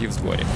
Всі в зборі.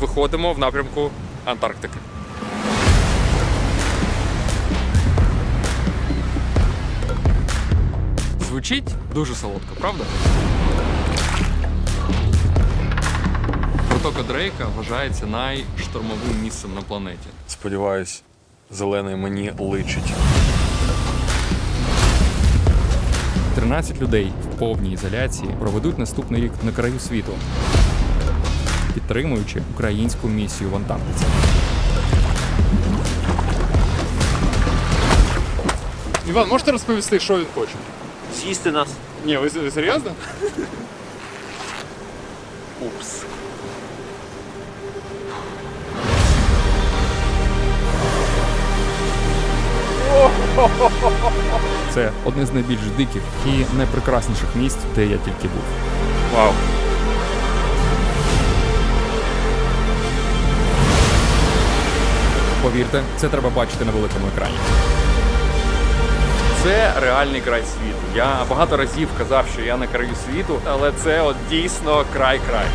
Виходимо в напрямку Антарктики. Звучить дуже солодко, правда? Протока Дрейка вважається найштормовим місцем на планеті. Сподіваюсь, зелений мені личить. 13 людей в повній ізоляції проведуть наступний рік на краю світу, підтримуючи українську місію в Антарктиці. Іван, можете розповісти, що він хоче? З'їсти нас. Ні, ви, ви серйозно? Упс. Це одне з найбільш диких і найпрекрасніших місць, де я тільки був. Вау. Повірте, це треба бачити на великому екрані. Це реальний край світу. Я багато разів казав, що я на краю світу, але це от дійсно край-край.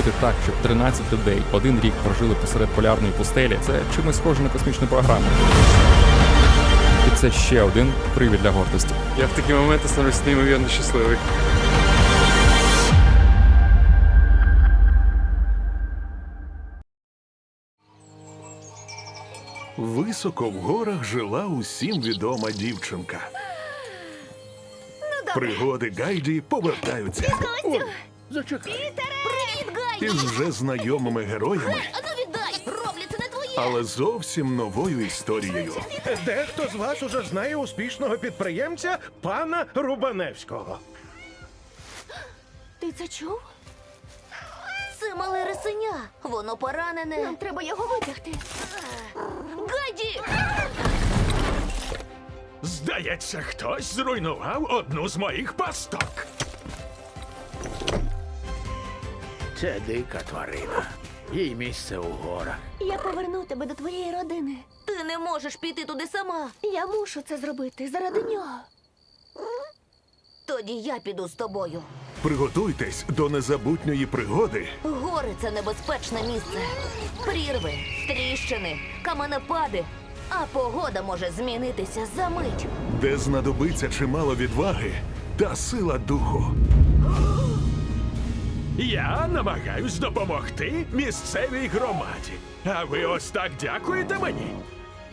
Зробити так, щоб 13 людей один рік прожили посеред полярної пустелі, це чимось схоже на космічну програму. І це ще один привід для гордості. Я в такі моменти становлюсь неймовірно щасливий. Високо в горах жила усім відома дівчинка. Пригоди Гайді повертаються Привіт, Гай! Із вже знайомими героями, А ну віддай! Роблю це не твоє! але зовсім новою історією. Дехто з вас уже знає успішного підприємця пана Рубаневського. Ти це чув? Це мале рисеня. Воно поранене. Нам треба його витягти. Гайді! Здається, хтось зруйнував одну з моїх пасток. Це дика тварина. Їй місце у горах. Я поверну тебе до твоєї родини. Ти не можеш піти туди сама. Я мушу це зробити заради нього. Тоді я піду з тобою. Приготуйтесь до незабутньої пригоди, Гори це небезпечне місце. Прірви, тріщини, каменепади. А погода може змінитися за мить. де знадобиться чимало відваги та сила духу. Я намагаюсь допомогти місцевій громаді. А ви ось так дякуєте мені.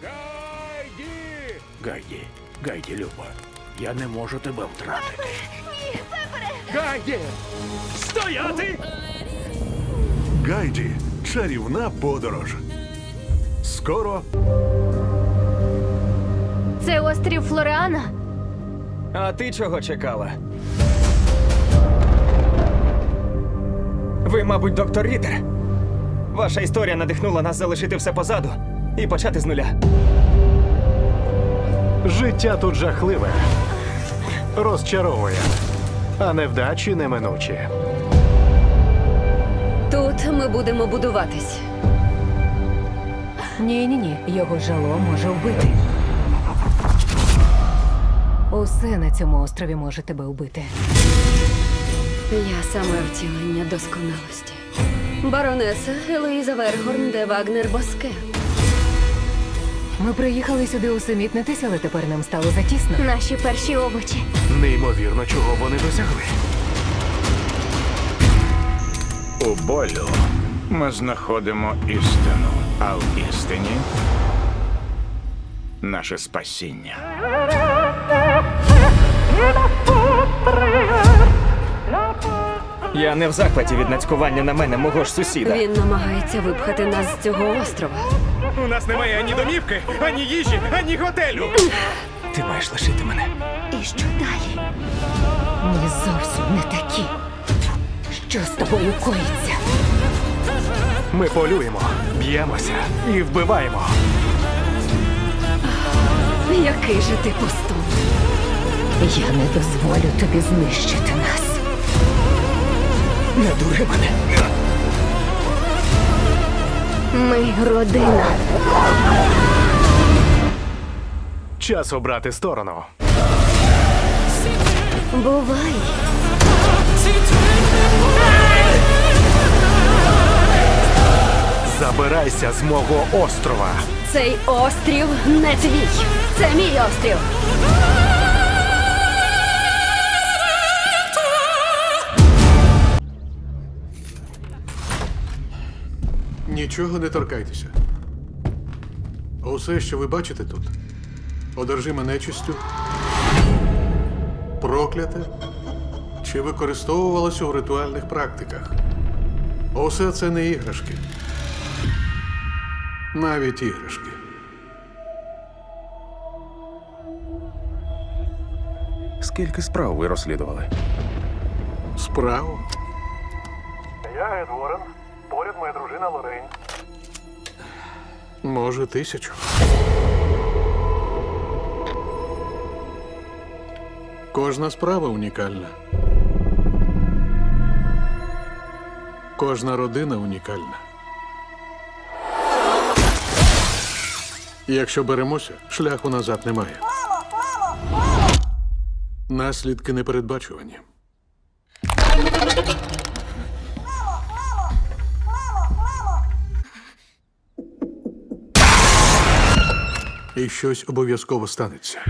Гайді! Гайді, Гайді, Люба, я не можу тебе втратити. Гайді! Стояти! Гайді чарівна подорож. Скоро Це острів Флореана? А ти чого чекала? Ви, мабуть, доктор Рітер. Ваша історія надихнула нас залишити все позаду і почати з нуля. Життя тут жахливе. Розчаровує. А невдачі неминучі. Тут ми будемо будуватись. Ні, ні, ні, його жало може вбити. Усе на цьому острові може тебе вбити. Я саме втілення досконалості. Баронеса Елоїза Вергорн де Вагнер Боске. Ми приїхали сюди усамітнитись, але тепер нам стало затісно. Наші перші овочі. Неймовірно, чого вони досягли. У болю ми знаходимо істину, а в істині наше спасіння. Я не в захваті від нацькування на мене мого ж сусіда. Він намагається випхати нас з цього острова. У нас немає ані домівки, ані їжі, ані готелю. Ти маєш лишити мене. І що далі? Ми зовсім не такі. Що з тобою коїться? Ми полюємо, б'ємося і вбиваємо. Який же ти пустун? Я не дозволю тобі знищити нас. Не дури мене. Ми родина. Час обрати сторону. Бувай. Забирайся з мого острова. Цей острів не твій. Це мій острів. Нічого не торкайтеся. Усе, що ви бачите тут, одержиме нечистю, прокляте чи використовувалося у ритуальних практиках. Усе це не іграшки. Навіть іграшки. Скільки справ ви розслідували? Справу. Я Ед Уоррен. Поряд моя дружина Лорейн. Може, тисячу. Кожна справа унікальна. Кожна родина унікальна. Якщо беремося, шляху назад немає. Наслідки непередбачувані. І щось обов'язково станеться.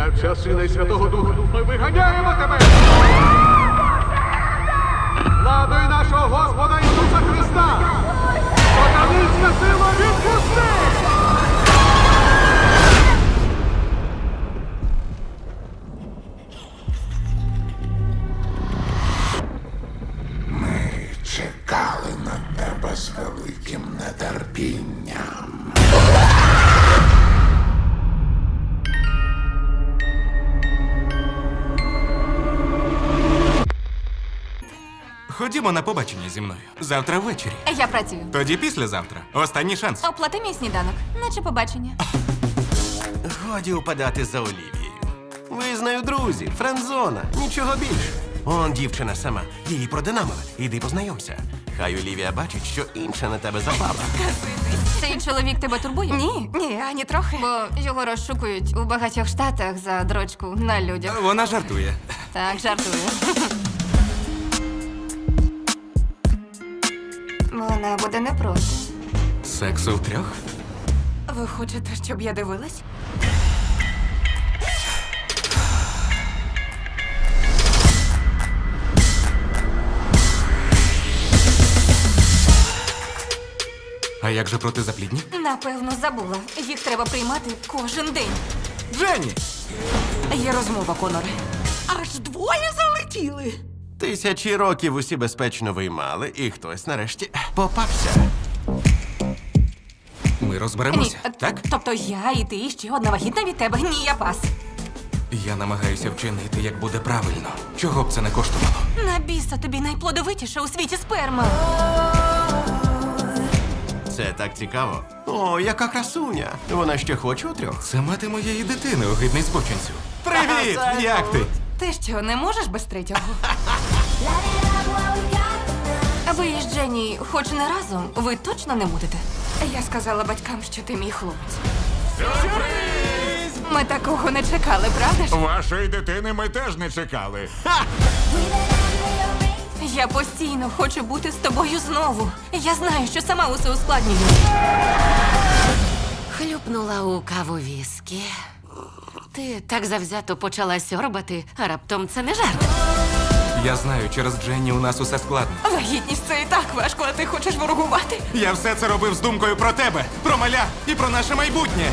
Ім'я Отця Сина і Святого Духа ми виганяємо тебе! Владою нашого Господа Ісуса Христа! Сатанинська сила відпусти! Чекали на тебе з великим нетерпінням. Ходімо на побачення зі мною. Завтра ввечері. Я працюю. Тоді післязавтра. Останній шанс. Оплати мій сніданок, наче побачення. Годі упадати за Олівією. Ви з нею друзі, френдзона, нічого більше. Он дівчина сама, її продинамили. Іди познайомся. Хай Олівія бачить, що інша на тебе запала. Цей чоловік тебе турбує? Ні, ні, ані трохи. Бо його розшукують у багатьох штатах за дрочку на людях. Вона жартує. Так, жартую. Вона буде не проти. Сексу втрьох? Ви хочете, щоб я дивилась? А як же протизаплідні? Напевно, забула. Їх треба приймати кожен день. Дженні! Є розмова, Коноре. Аж двоє залетіли. Тисячі років усі безпечно виймали, і хтось нарешті попався. Ми розберемося, Ні, так? Тобто я і ти і ще одна вагітна від тебе. Ні, я пас. Я намагаюся вчинити, як буде правильно. Чого б це не коштувало? На біса тобі найплодовитіша у світі сперма. Це так цікаво. О, яка красуня! Вона ще хоче у трьох. Це мати моєї дитини, огидний збочинцю. Привіт! Як ти? Ти що, не можеш без третього? Ви із Дженні хоч не разом, ви точно не будете? Я сказала батькам, що ти мій хлопець. Ми такого не чекали, правда ж? Вашої дитини ми теж не чекали. Я постійно хочу бути з тобою знову. Я знаю, що сама усе ускладнюю. Хлюпнула у каву віскі. Ти так завзято почала сьорбати, а раптом це не жарт. Я знаю, через Дженні у нас усе складно. Вагітність це і так важко, а ти хочеш ворогувати. Я все це робив з думкою про тебе, про маля і про наше майбутнє.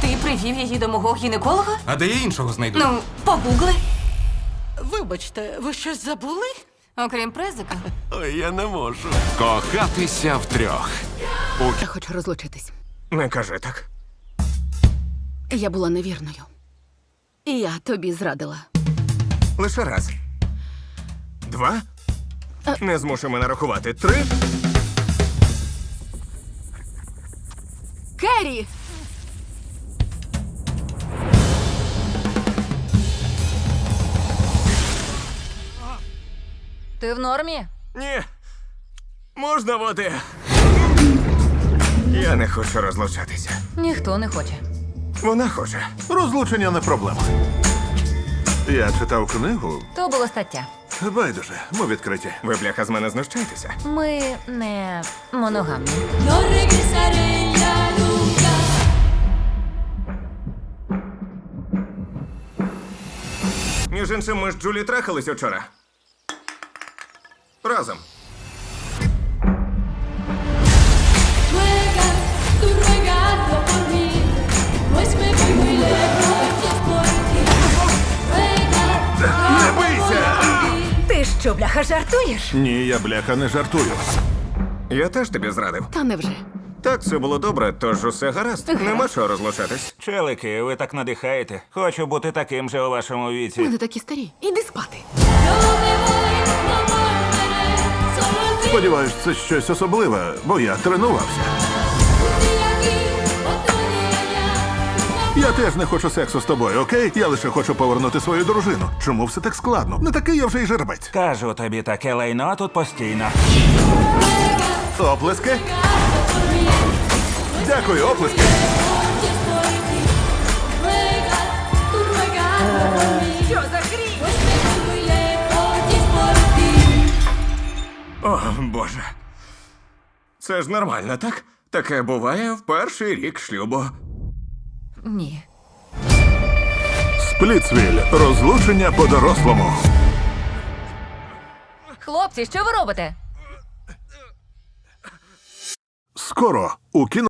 Ти привів її до мого гінеколога? А де я іншого знайду? Ну, погугли. Вибачте, ви щось забули? Окрім презика. Ой, я не можу. Кохатися втрьох. Я хочу розлучитись. Не кажи так. Я була невірною. І я тобі зрадила. Лише раз. Два. Не змушуй мене рахувати. Три. Керрі! Ти в нормі? Ні. Можна води. Я не хочу розлучатися. Ніхто не хоче. Вона хоче. Розлучення не проблема. Я читав книгу. То було стаття. Байдуже, ми відкриті. Ви, бляха, з мене знущаєтеся. Ми не моногамні. Між іншим, ми з Джулі трахались учора. Разом. Бляха, жартуєш? Ні, я бляха не жартую. Я теж тобі зрадив. Та невже? Так, все було добре, тож усе гаразд. Нема чого розлучатись. Челики, ви так надихаєте. Хочу бути таким же у вашому віці. Ми не такі старі. Іди спати. Сподіваюсь, це щось особливе, бо я тренувався. Я теж не хочу сексу з тобою, окей? Я лише хочу повернути свою дружину. Чому все так складно? Не такий я вже й жербець. Кажу тобі, таке лайно тут постійно. Оплески. Дякую, оплески. О, Боже. Це ж нормально, так? Таке буває в перший рік шлюбу. Ні. Сплітсвіль. Розлучення по-дорослому. Хлопці, що ви робите? Скоро у кіно.